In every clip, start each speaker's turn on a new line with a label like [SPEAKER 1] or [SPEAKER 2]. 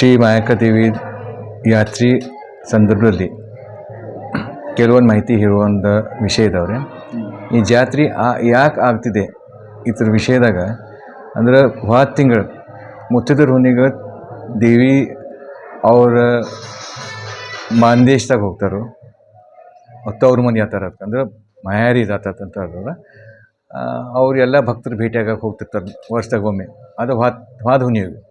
[SPEAKER 1] ಶ್ರೀ ಮಾಯಕದೇವಿ ಯಾತ್ರಿ ಸಂದರ್ಭದಲ್ಲಿ ಕೆಲವೊಂದು ಮಾಹಿತಿ ಹೇಳುವಂಥ ವಿಷಯ ಇದಾವ್ರೆ. ಈ ಜಾತ್ರೆ ಆ ಯಾಕೆ ಆಗ್ತಿದೆ ಇದ್ರ ವಿಷಯದಾಗ ಅಂದ್ರೆ ಹೋದ ತಿಂಗಳು ಮುತ್ತದ ಹುಣ್ಣಿಗೆ ದೇವಿ ಅವರ ಮಾಂದೇಶದಾಗ ಹೋಗ್ತಾರೋ. ಅವ್ರ ಮನೆ ಆತಾರ ಅಂದ್ರೆ ಮಾಯಾರಿ ಅಂತ ಅವರೆಲ್ಲ ಭಕ್ತರು ಭೇಟಿಯಾಗಕ್ಕೆ ಹೋಗ್ತಿರ್ತಾರೆ ವರ್ಷದಾಗ ಒಮ್ಮೆ. ಅದು ಹಾದ ಹಾದ ಹುಣ್ಣಿಗೆ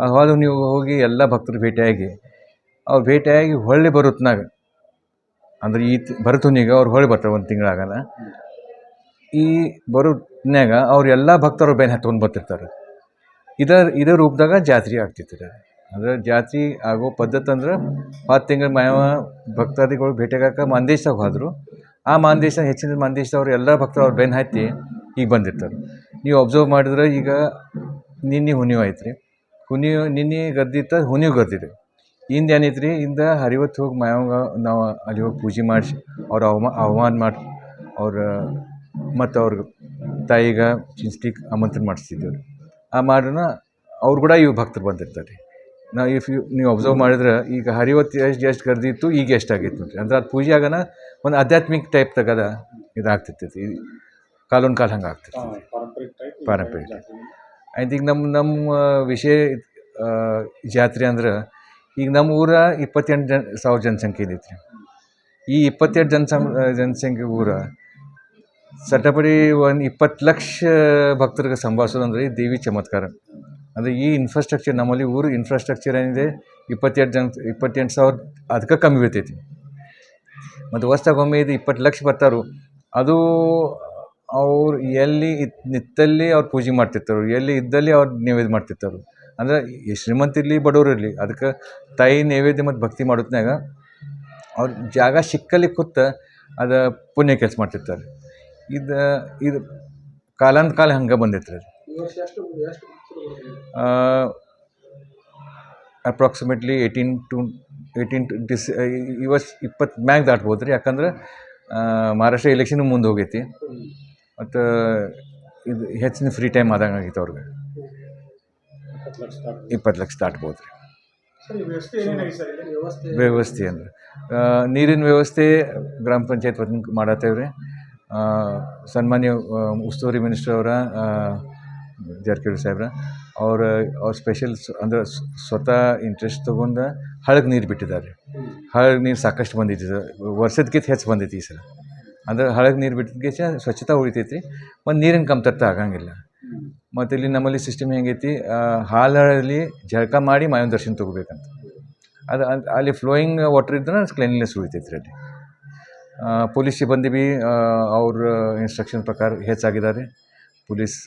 [SPEAKER 1] ಆ ನೀವು ಹೋಗಿ ಎಲ್ಲ ಭಕ್ತರು ಭೇಟಿಯಾಗಿ, ಅವ್ರು ಭೇಟಿಯಾಗಿ ಹೊಳ್ಳಿ ಬರುತ್ತನಾಗ ಅಂದ್ರೆ ಈ ಹುಣ್ಣಿಗೆ ಅವ್ರು ಹೊಳ್ಳಿ ಬರ್ತಾರೆ ಒಂದು ತಿಂಗಳಾಗಲ್ಲ. ಈ ಬರೋದ್ನ್ಯಾಗ ಅವ್ರು ಎಲ್ಲ ಭಕ್ತರು ಬೇನೆ ಹತ್ಕೊಂಡು ಬರ್ತಿರ್ತಾರೆ. ಇದರ ಇದೇ ರೂಪದಾಗ ಜಾತ್ರೆ ಆಗ್ತಿತ್ತು. ಅಂದ್ರೆ ಜಾತ್ರೆ ಆಗೋ ಪದ್ಧತಿ ಅಂದ್ರೆ ಹತ್ತು ತಿಂಗಳು ಮಾಯ ಭಕ್ತಾದಿಗಳು ಭೇಟಿಯಾಗಕ್ಕೆ ಮಾಂದೇಶದಾಗ ಹೋದರು. ಆ ಮಾಂದೇಶ ಹೆಚ್ಚಿನ ಮಾಂದೇಶದವ್ರು ಎಲ್ಲ ಭಕ್ತರು ಅವ್ರು ಬೆನ್ನು ಹತ್ತಿ ಈಗ ಬಂದಿರ್ತಾರೆ. ನೀವು ಅಬ್ಸರ್ವ್ ಮಾಡಿದ್ರೆ ಈಗ ನಿನ್ನೆ ಹುಣ್ಣಿಮೆ ಐತ್ರಿ. ಹುಣ್ಣಿ ನಿನ್ನೆ ಗದ್ದಿತ್ತ ಹುನಿಯು ಗದ್ದಿದೆ. ಇಂದು ಏನೈತೆ ರೀ ಇಂದ ಹರಿವತ್ತು ಹೋಗಿ ಮಾಯವಾಗ ನಾವು ಅಲ್ಲಿ ಹೋಗಿ ಪೂಜೆ ಮಾಡಿಸಿ ಅವ್ರ ಅವಮಾ ಅವಮಾನ ಮಾಡಿ ಅವ್ರ ಮತ್ತು ಅವ್ರ ತಾಯಿಗೆ ಚಿಂಸ್ಟಿಕ್ ಆಮಂತ್ರಣ ಮಾಡಿಸ್ತಿದ್ದೇವೆ ಆ ಮಾಡ್ರನ ಅವ್ರು ಕೂಡ ಇವು ಭಕ್ತರು ಬಂದಿರ್ತಾರೆ. ರೀ ನಾವು ಇಫ್ ಯು ನೀವು ಅಬ್ಸರ್ವ್ ಮಾಡಿದ್ರೆ ಈಗ ಹರಿವತ್ತು ಎಷ್ಟು ಎಷ್ಟು ಕರೆದಿತ್ತು ಈಗ ಎಷ್ಟಾಗಿತ್ತು ನೋಡಿರಿ. ಅಂದ್ರೆ ಅದು ಪೂಜೆ ಆಗನ ಒಂದು ಆಧ್ಯಾತ್ಮಿಕ ಟೈಪ್ ತಗದ ಇದಾಗ್ತಿರ್ತೈತಿ ಇದು ಕಾಲೊಂದು ಕಾಲ ಹಂಗೆ ಆಗ್ತಿರ್ತೈತಿ ಪಾರಂಪರಿಕ ಆಯ್ತು ಈಗ ನಮ್ಮ ನಮ್ಮ ವಿಷಯ ಜಾತ್ರೆ ಅಂದ್ರೆ ಈಗ ನಮ್ಮ ಊರ ಇಪ್ಪತ್ತೆಂಟು ಜನ, ಸಾವಿರ ಜನಸಂಖ್ಯೆ ಇದೆ ರೀ ಈ ಇಪ್ಪತ್ತೆರಡು ಜನಸಂ ಜನಸಂಖ್ಯೆ ಊರ ಸಟಪಡಿ ಒಂದು ಇಪ್ಪತ್ತು ಲಕ್ಷ ಭಕ್ತರಿಗೆ ಸಂಭಾಳಿಸೋದು ಅಂದರೆ ದೇವಿ ಚಮತ್ಕಾರ. ಅಂದರೆ ಈ ಇನ್ಫ್ರಾಸ್ಟ್ರಕ್ಚರ್ ನಮ್ಮಲ್ಲಿ ಊರು ಇನ್ಫ್ರಾಸ್ಟ್ರಕ್ಚರ್ ಏನಿದೆ, ಇಪ್ಪತ್ತೆಂಟು ಜನ, ಇಪ್ಪತ್ತೆಂಟು ಸಾವಿರ ಅದಕ್ಕೆ ಕಮ್ಮಿ ಬೀಳ್ತೈತಿ. ಮತ್ತು ವರ್ಷಕ್ಕೊಮ್ಮೆ ಇದು ಇಪ್ಪತ್ತು ಲಕ್ಷ ಬರ್ತಾರೋ ಅದು ಅವ್ರು ಎಲ್ಲಿ ನಿತ್ತಲ್ಲಿ ಅವ್ರು ಪೂಜೆ ಮಾಡ್ತಿರ್ತಾರೆ ಎಲ್ಲಿ ಇದ್ದಲ್ಲಿ ಅವ್ರು ನೈವೇದ್ಯ ಮಾಡ್ತಿರ್ತಾರೆ. ಅಂದ್ರೆ ಈ ಶ್ರೀಮಂತ ಇರಲಿ ಬಡವ್ರು ಇರಲಿ ಅದಕ್ಕೆ ತಾಯಿ ನೈವೇದ್ಯ ಮತ್ತು ಭಕ್ತಿ ಮಾಡೋತ್ನಾಗ ಅವ್ರ ಜಾಗ ಸಿಕ್ಕಲ್ಲಿ ಕೂತ ಅದು ಪುಣ್ಯ ಕೆಲಸ ಮಾಡ್ತಿರ್ತಾರೆ. ಇದು ಇದು ಕಾಲಾಂತ ಕಾಲ ಹಂಗೆ ಬಂದೈತೆ ರೀ approximately eighteen to eighteen to this ಇವತ್ತು ವರ್ಷ ಇಪ್ಪತ್ತು ಮ್ಯಾಗ ದಾಟ್ಬೋದು ರೀ ಯಾಕಂದ್ರೆ ಮಹಾರಾಷ್ಟ್ರ ಎಲೆಕ್ಷನ್ ಮುಂದೆ ಹೋಗೈತಿ. ಮತ್ತು ಇದು ಹೆಚ್ಚಿನ ಫ್ರೀ ಟೈಮ್ ಆದಂಗೆ ಆಗಿತ್ತು ಅವ್ರಿಗೆ. ಇಪ್ಪತ್ತು ಲಕ್ಷ ದಾಟ್ಬೋದು ರೀ. ವ್ಯವಸ್ಥೆ ಅಂದ್ರೆ ನೀರಿನ ವ್ಯವಸ್ಥೆ ಗ್ರಾಮ ಪಂಚಾಯತ್ ವತಿಯಿಂದ ಮಾಡತ್ತೇವೆ ರೀ. ಸನ್ಮಾನ್ಯ ಉಸ್ತುವಾರಿ ಮಿನಿಸ್ಟರ್ ಅವರ ಜಾರಕಿಹೊಳಿ ಸಾಹೇಬ್ರ, ಅವ್ರ ಅವ್ರ ಸ್ಪೆಷಲ್ ಅಂದ್ರೆ ಸ್ವತಃ ಇಂಟ್ರೆಸ್ಟ್ ತೊಗೊಂಡು ಹಳಗೆ ನೀರು ಬಿಟ್ಟಿದ್ದಾರೆ. ಹಳಗೆ ನೀರು ಸಾಕಷ್ಟು ಬಂದಿತ್ತು ಸರ್ ವರ್ಷದಕ್ಕಿಂತ ಹೆಚ್ಚು ಬಂದೈತಿ ಈ ಸಲ. ಅಂದ್ರೆ ಹಳಗೆ ನೀರು ಬಿಟ್ಟಿದ್ದಕ್ಕೆ ಸ್ವಚ್ಛತೆ ಉಳಿತೈತಿ ಮತ್ತು ನೀರಿನ ಕಮ್ತರ್ತ ಆಗಂಗಿಲ್ಲ. ಮತ್ತು ಇಲ್ಲಿ ನಮ್ಮಲ್ಲಿ ಸಿಸ್ಟಮ್ ಹೆಂಗೈತಿ ಹಾಲಲ್ಲಿ ಜಳಕ ಮಾಡಿ ಮಾಯನ ದರ್ಶನ ತೊಗೋಬೇಕಂತ. ಅದು ಅಲ್ಲಿ ಫ್ಲೋಯಿಂಗ್ ವಾಟರ್ ಇದ್ರೆ ಕ್ಲೀನ್ನೆಸ್ ಉಳಿತೈತಿ ಅಲ್ಲಿ. ಪೊಲೀಸ್ ಸಿಬ್ಬಂದಿ ಬಿ ಅವ್ರ ಇನ್ಸ್ಟ್ರಕ್ಷನ್ ಪ್ರಕಾರ ಹೆಚ್ಚಾಗಿದ್ದಾರೆ police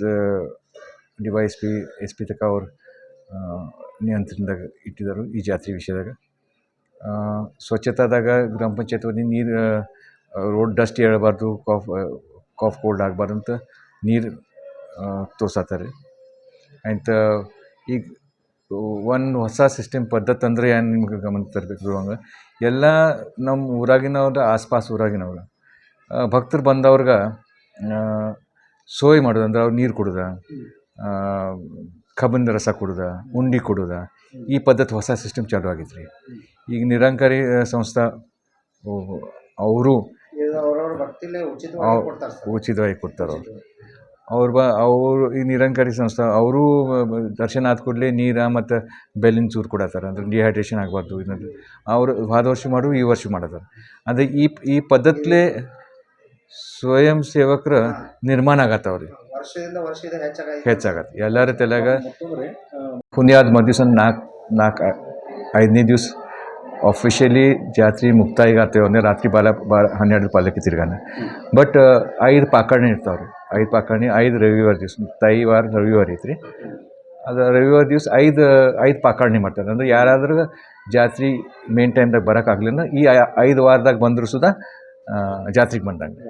[SPEAKER 1] D Y S P S P ತಕ ಅವ್ರ ನಿಯಂತ್ರಣದಾಗ ಇಟ್ಟಿದ್ದಾರೆ ಈ ಜಾತ್ರೆ ವಿಷಯದಾಗ. ಸ್ವಚ್ಛತಾದಾಗ ಗ್ರಾಮ ಪಂಚಾಯತ್ ವತಿಯಿಂದ ನೀರು ರೋಡ್ ಡಸ್ಟ್ ಏಳಬಾರ್ದು ಕಾಫ್ ಕಾಫ್ ಕೋಲ್ಡ್ ಆಗಬಾರ್ದು ಅಂತ ನೀರು ತೋರ್ಸತ್ತಾರೆ ಆಯ್ತು, ಈಗ ಒಂದು ಹೊಸ ಸಿಸ್ಟಮ್ ಪದ್ಧತಿ ಅಂದರೆ ಏನು ನಿಮ್ಗೆ ಗಮನ ತರಬೇಕು ಹಂಗೆ ಎಲ್ಲ ನಮ್ಮ ಊರಾಗಿನವ್ರ ಆಸ್ಪಾಸ್ ಊರಾಗಿನವ್ರು ಭಕ್ತರು ಬಂದವ್ರಿಗೆ ಸೋಯ್ ಮಾಡೋದು ಅಂದ್ರೆ ಅವ್ರು ನೀರು ಕುಡ್ದ ಕಬ್ಬಿನ ರಸ ಕುಡ್ದ, ಉಂಡಿ ಕುಡ್ದ, ಈ ಪದ್ಧತಿ ಹೊಸ ಸಿಸ್ಟಮ್ ಚಾಲು ಆಗೈತೆ ರೀ ಈಗ ನಿರಂಕಾರಿ ಸಂಸ್ಥೆ ಅವರು
[SPEAKER 2] ಉಚಿತವಾಗಿ ಕೊಡ್ತಾರೆ ಸರ್.
[SPEAKER 1] ಉಚಿತವಾಗಿ ಕೊಡ್ತಾರೆ ಅವ್ರು. ಅವ್ರು ಬ ಅವರು ಈ ನಿರಂಕಾರಿ ಸಂಸ್ಥೆ ಅವರು ದರ್ಶನ ಆದ ಕೂಡಲೇ ನೀರು ಮತ್ತು ಬೆಲ್ಲಿನ ಚೂರು ಕೊಡತ್ತಾರೆ ಅಂದ್ರೆ ಡಿಹೈಡ್ರೇಷನ್ ಆಗಬಾರ್ದು ಇದನ್ನು ಅವರು ಹೋದ ವರ್ಷ ಮಾಡು ಈ ವರ್ಷ ಮಾಡತ್ತಾರೆ ಅಂದರೆ ಈ ಈ ಪದ್ಧತಿಲೇ ಸ್ವಯಂ ಸೇವಕರ ನಿರ್ಮಾಣ ಆಗತ್ತೆ ರೀ
[SPEAKER 2] ವರ್ಷದಿಂದ ವರ್ಷದಿಂದ ಹೆಚ್ಚಾಗಿ
[SPEAKER 1] ಹೆಚ್ಚಾಗತ್ತೆ. ಎಲ್ಲರ ತಲೆಗ ಪುಣ್ಯಾದ ದಿವಸ ನಾಲ್ಕು ನಾಲ್ಕು ಐದನೇ ದಿವಸ ಅಫಿಷಿಯಲಿ ಜಾತ್ರೆ ಮುಕ್ತಾಯಿಗೆ ಆಗ್ತೇವೆ ಅಂದರೆ ರಾತ್ರಿ ಬಾಲ ಬಾ ಹನ್ನೆರಡು ಪಾಲಕ್ಕೆ ತಿರ್ಗಾನ. ಬಟ್ ಐದು ಪಾಕರ್ಣಿ ಇರ್ತಾವೆ ರೀ ಐದು ಪಾಕರ್ಣಿ, ಐದು ರವಿವಾರ ದಿವಸ ಮುಕ್ತಾಯಿ ವಾರ ರವಿವಾರ ಐತ್ರಿ. ಅದು ರವಿವಾರ ದಿವಸ ಐದು ಐದು ಪಾಕರ್ಣಿ ಮಾಡ್ತಾರೆ. ಅಂದರೆ ಯಾರಾದರೂ ಜಾತ್ರೆ ಮೇನ್ ಟೈಮ್ದಾಗ ಬರೋಕ್ಕಾಗಲಿಲ್ಲ ಈ ಐದು ವಾರದಾಗ ಬಂದರೂ ಸುದ ಜಾತ್ರೆಗೆ ಬಂದಂಗೆ.